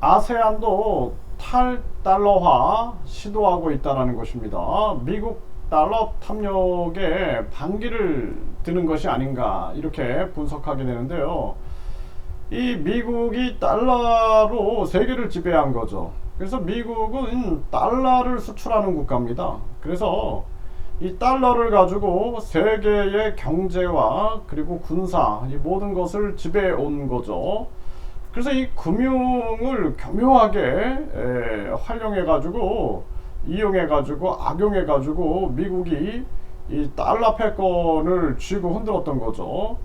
아세안도 탈달러화 시도하고 있다는 것입니다. 미국 달러 탐욕에 반기를 드는 것이 아닌가 이렇게 분석하게 되는데요. 이 미국이 달러로 세계를 지배한 거죠. 그래서 미국은 달러를 수출하는 국가입니다. 그래서 이 달러를 가지고 세계의 경제와 그리고 군사 이 모든 것을 지배해 온 거죠. 그래서 이 금융을 교묘하게 에, 활용해 가지고 이용해 가지고 악용해 가지고 미국이 이 달러 패권을 쥐고 흔들었던 거죠.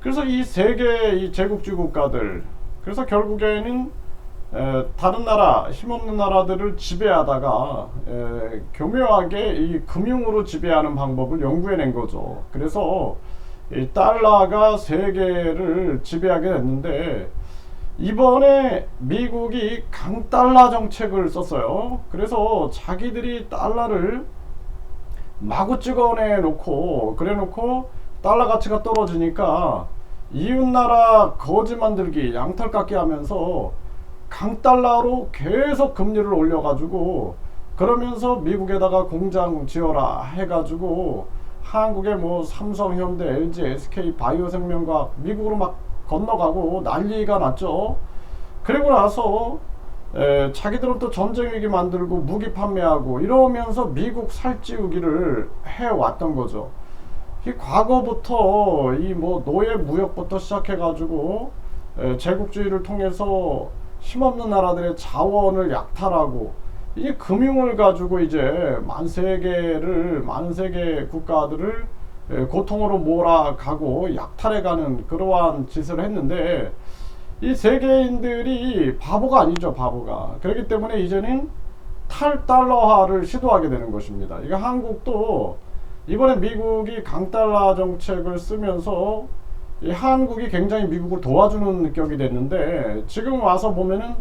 그래서 이 세계 이 제국주의 국가들 그래서 결국에는 에, 다른 나라 힘없는 나라들을 지배하다가 에, 교묘하게 이 금융으로 지배하는 방법을 연구해낸 거죠. 그래서 이 달러가 세계를 지배하게 됐는데 이번에 미국이 강달러 정책을 썼어요. 그래서 자기들이 달러를 마구 찍어내 놓고 그래 놓고 달러 가치가 떨어지니까 이웃나라 거지 만들기 양털 깎기 하면서 강달러로 계속 금리를 올려가지고 그러면서 미국에다가 공장 지어라 해가지고 한국의 뭐 삼성, 현대, LG, SK, 바이오생명과학 미국으로 막 건너가고 난리가 났죠. 그리고 나서 에, 자기들은 또 전쟁 위기 만들고 무기 판매하고 이러면서 미국 살찌우기를 해왔던 거죠. 이 과거부터 이 뭐 노예 무역부터 시작해가지고 에, 제국주의를 통해서 힘없는 나라들의 자원을 약탈하고 이 금융을 가지고 이제 만 세계를 만 세계 국가들을 에, 고통으로 몰아가고 약탈해가는 그러한 짓을 했는데 이 세계인들이 바보가 아니죠 바보가 그렇기 때문에 이제는 탈달러화를 시도하게 되는 것입니다. 이거 한국도 이번에 미국이 강달러 정책을 쓰면서 이 한국이 굉장히 미국을 도와주는 격이 됐는데 지금 와서 보면은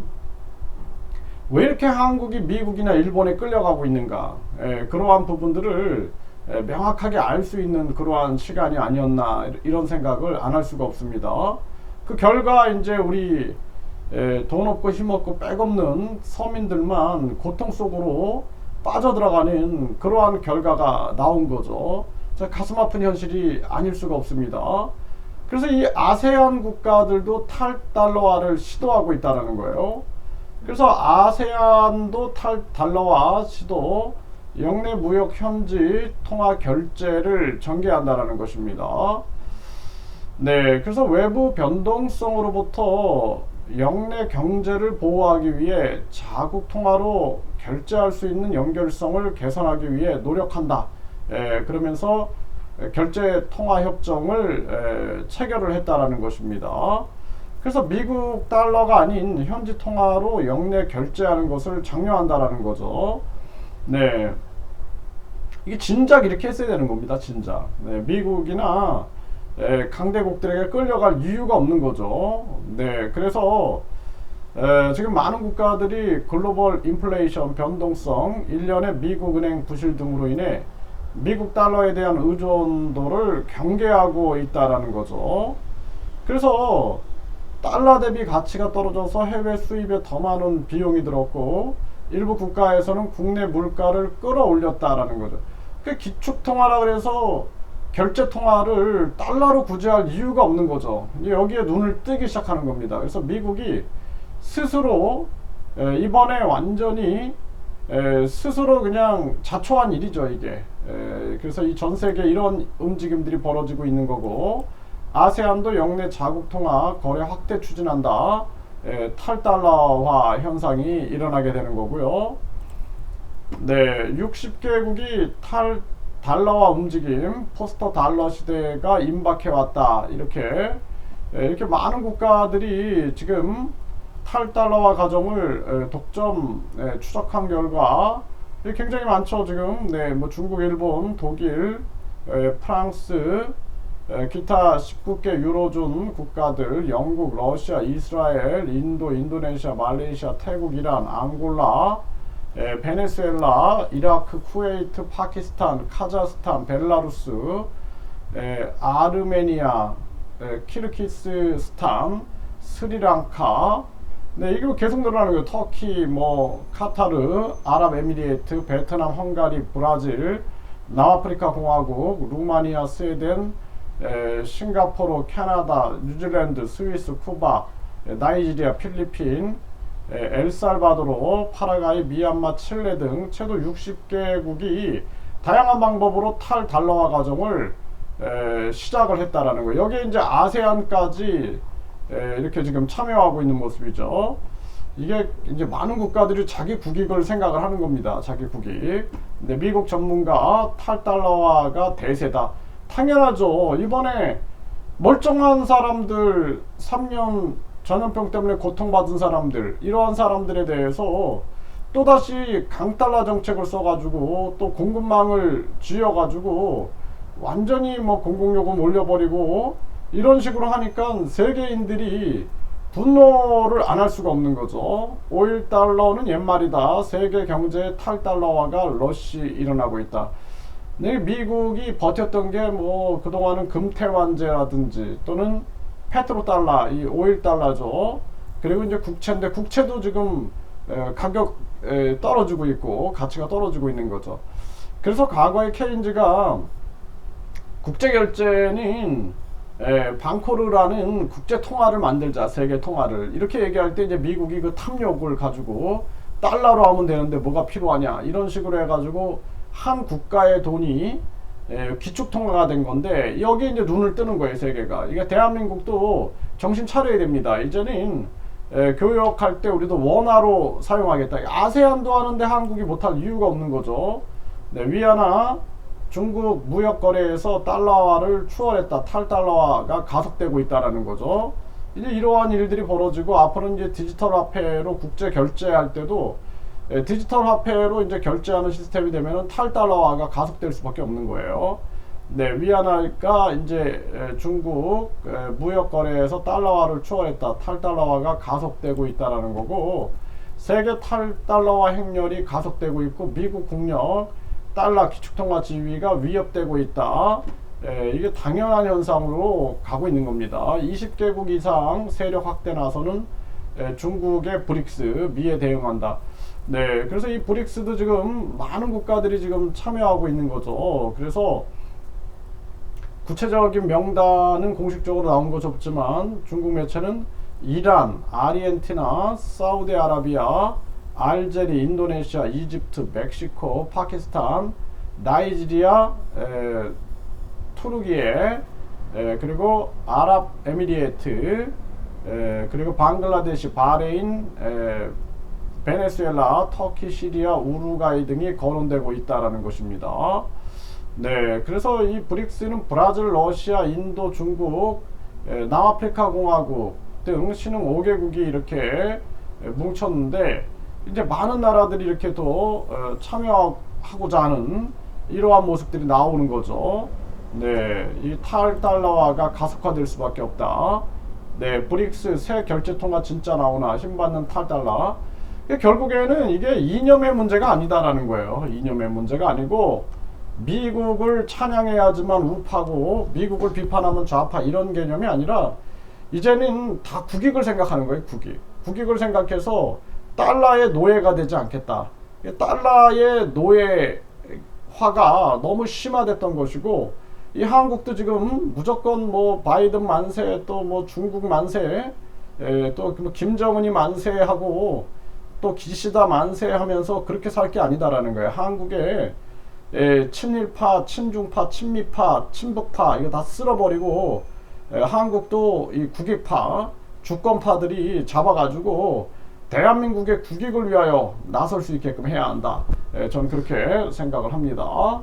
왜 이렇게 한국이 미국이나 일본에 끌려가고 있는가 에, 그러한 부분들을 에, 명확하게 알 수 있는 그러한 시간이 아니었나 이런 생각을 안 할 수가 없습니다. 그 결과 이제 우리 에, 돈 없고 힘 없고 백 없는 서민들만 고통 속으로 빠져들어가는 그러한 결과가 나온 거죠. 자, 가슴 아픈 현실이 아닐 수가 없습니다. 그래서 이 아세안 국가들도 탈달러화를 시도하고 있다는 거예요. 그래서 아세안도 탈달러화 시도 영내 무역 현지 통화 결제를 전개한다라는 것입니다. 네, 그래서 외부 변동성으로부터 영내 경제를 보호하기 위해 자국 통화로 결제할 수 있는 연결성을 개선하기 위해 노력한다. 에, 그러면서 결제 통화 협정을 에, 체결을 했다라는 것입니다. 그래서 미국 달러가 아닌 현지 통화로 영내 결제하는 것을 장려한다라는 거죠. 네. 이게 진작 이렇게 했어야 되는 겁니다. 진작. 네, 미국이나 에, 강대국들에게 끌려갈 이유가 없는 거죠. 네, 그래서 에, 지금 많은 국가들이 글로벌 인플레이션 변동성, 일련의 미국 은행 부실 등으로 인해 미국 달러에 대한 의존도를 경계하고 있다라는 거죠. 그래서 달러 대비 가치가 떨어져서 해외 수입에 더 많은 비용이 들었고 일부 국가에서는 국내 물가를 끌어올렸다라는 거죠. 그 기축 통화라 그래서 결제 통화를 달러로 구제할 이유가 없는 거죠. 여기에 눈을 뜨기 시작하는 겁니다. 그래서 미국이 스스로 에, 이번에 완전히 에, 스스로 그냥 자초한 일이죠, 이게. 에, 그래서 이 전 세계 이런 움직임들이 벌어지고 있는 거고, 아세안도 영내 자국 통화 거래 확대 추진한다. 에, 탈달러화 현상이 일어나게 되는 거고요. 네, 60개국이 탈 달러화 움직임, 포스터 달러 시대가 임박해 왔다. 이렇게 에, 이렇게 많은 국가들이 지금 탈달러화 과정을 에, 독점 에, 추적한 결과 에, 굉장히 많죠. 지금 네, 뭐 중국, 일본, 독일, 에, 프랑스, 에, 기타 19개 유로존 국가들, 영국, 러시아, 이스라엘, 인도, 인도네시아, 말레이시아, 태국, 이란, 앙골라, 에, 베네수엘라, 이라크, 쿠웨이트, 파키스탄, 카자흐스탄, 벨라루스, 에, 아르메니아, 에, 키르키스스탄, 스리랑카, 네, 이거 계속 늘어나는 거예요. 터키, 뭐 카타르, 아랍에미리에이트, 베트남, 헝가리, 브라질, 남아프리카 공화국, 루마니아, 스웨덴, 에, 싱가포르, 캐나다, 뉴질랜드, 스위스, 쿠바, 에, 나이지리아, 필리핀, 에, 엘살바도르, 파라과이, 미얀마, 칠레 등 최소 60개국이 다양한 방법으로 탈달러화 과정을 에, 시작을 했다라는 거예요. 여기에 이제 아세안까지 에, 이렇게 지금 참여하고 있는 모습이죠. 이게 이제 많은 국가들이 자기 국익을 생각을 하는 겁니다. 자기 국익. 근데 미국 전문가 탈달러화가 대세다. 당연하죠. 이번에 멀쩡한 사람들 3년 전염병 때문에 고통받은 사람들 이러한 사람들에 대해서 또다시 강달러 정책을 써가지고 또 공급망을 쥐어가지고 완전히 뭐 공공요금 올려버리고 이런 식으로 하니까 세계인들이 분노를 안 할 수가 없는 거죠. 5일 달러는 옛말이다. 세계 경제 탈달러화가 러시 일어나고 있다. 네, 미국이 버텼던 게 뭐 그동안은 금태환제라든지 또는 페트로 달러, 이 5일 달러죠. 그리고 이제 국채인데 국채도 지금 에, 가격 에, 떨어지고 있고 가치가 떨어지고 있는 거죠. 그래서 과거에 케인즈가 국제 결제는 에, 방코르라는 국제 통화를 만들자 세계 통화를 이렇게 얘기할 때 이제 미국이 그 탐욕을 가지고 달러로 하면 되는데 뭐가 필요하냐 이런 식으로 해가지고 한 국가의 돈이 에, 기축 통화가 된 건데 여기에 이제 눈을 뜨는 거예요 세계가 이게 대한민국도 정신 차려야 됩니다 이제는 에, 교역할 때 우리도 원화로 사용하겠다 아세안도 하는데 한국이 못할 이유가 없는 거죠 네, 위안화 중국 무역 거래에서 달러화를 추월했다. 탈달러화가 가속되고 있다라는 거죠. 이제 이러한 일들이 벌어지고 앞으로 이제 디지털 화폐로 국제 결제할 때도 에, 디지털 화폐로 이제 결제하는 시스템이 되면은 탈달러화가 가속될 수밖에 없는 거예요. 네, 위안화가 이제 에, 중국 에, 무역 거래에서 달러화를 추월했다. 탈달러화가 가속되고 있다라는 거고 세계 탈달러화 행렬이 가속되고 있고 미국 국력 달러 기축통화 지위가 위협되고 있다. 에, 이게 당연한 현상으로 가고 있는 겁니다. 20개국 이상 세력 확대 나서는 에, 중국의 브릭스 미에 대응한다. 네, 그래서 이 브릭스도 지금 많은 국가들이 지금 참여하고 있는 거죠. 그래서 구체적인 명단은 공식적으로 나온 것이 없지만 중국 매체는 이란, 아르헨티나, 사우디아라비아, 알제리, 인도네시아, 이집트, 멕시코, 파키스탄, 나이지리아, 에, 투르기에, 에, 그리고 아랍에미리에트, 에, 그리고 방글라데시, 바레인, 에, 베네수엘라, 터키, 시리아, 우루과이 등이 거론되고 있다라는 것입니다. 네, 그래서 이 브릭스는 브라질, 러시아, 인도, 중국, 에, 남아프리카 공화국 등 신흥 5개국이 이렇게 에, 뭉쳤는데 이제 많은 나라들이 이렇게 또 어, 참여하고자 하는 이러한 모습들이 나오는 거죠. 네, 이 탈달러화가 가속화될 수밖에 없다. 네, 브릭스 새 결제 통화 진짜 나오나 힘받는 탈달러. 이게 결국에는 이게 이념의 문제가 아니다라는 거예요. 이념의 문제가 아니고 미국을 찬양해야지만 우파고 미국을 비판하면 좌파 이런 개념이 아니라 이제는 다 국익을 생각하는 거예요. 국익. 국익을 생각해서 달러의 노예가 되지 않겠다. 달러의 노예화가 너무 심화됐던 것이고 이 한국도 지금 무조건 뭐 바이든 만세 또 뭐 중국 만세 에, 또뭐 김정은이 만세하고 또 기시다 만세 하면서 그렇게 살 게 아니다라는 거예요. 한국에 에, 친일파, 친중파, 친미파, 친북파 이거 다 쓸어버리고 에, 한국도 이 국익파, 주권파들이 잡아가지고 대한민국의 국익을 위하여 나설 수 있게끔 해야 한다. 예, 저는 그렇게 생각을 합니다.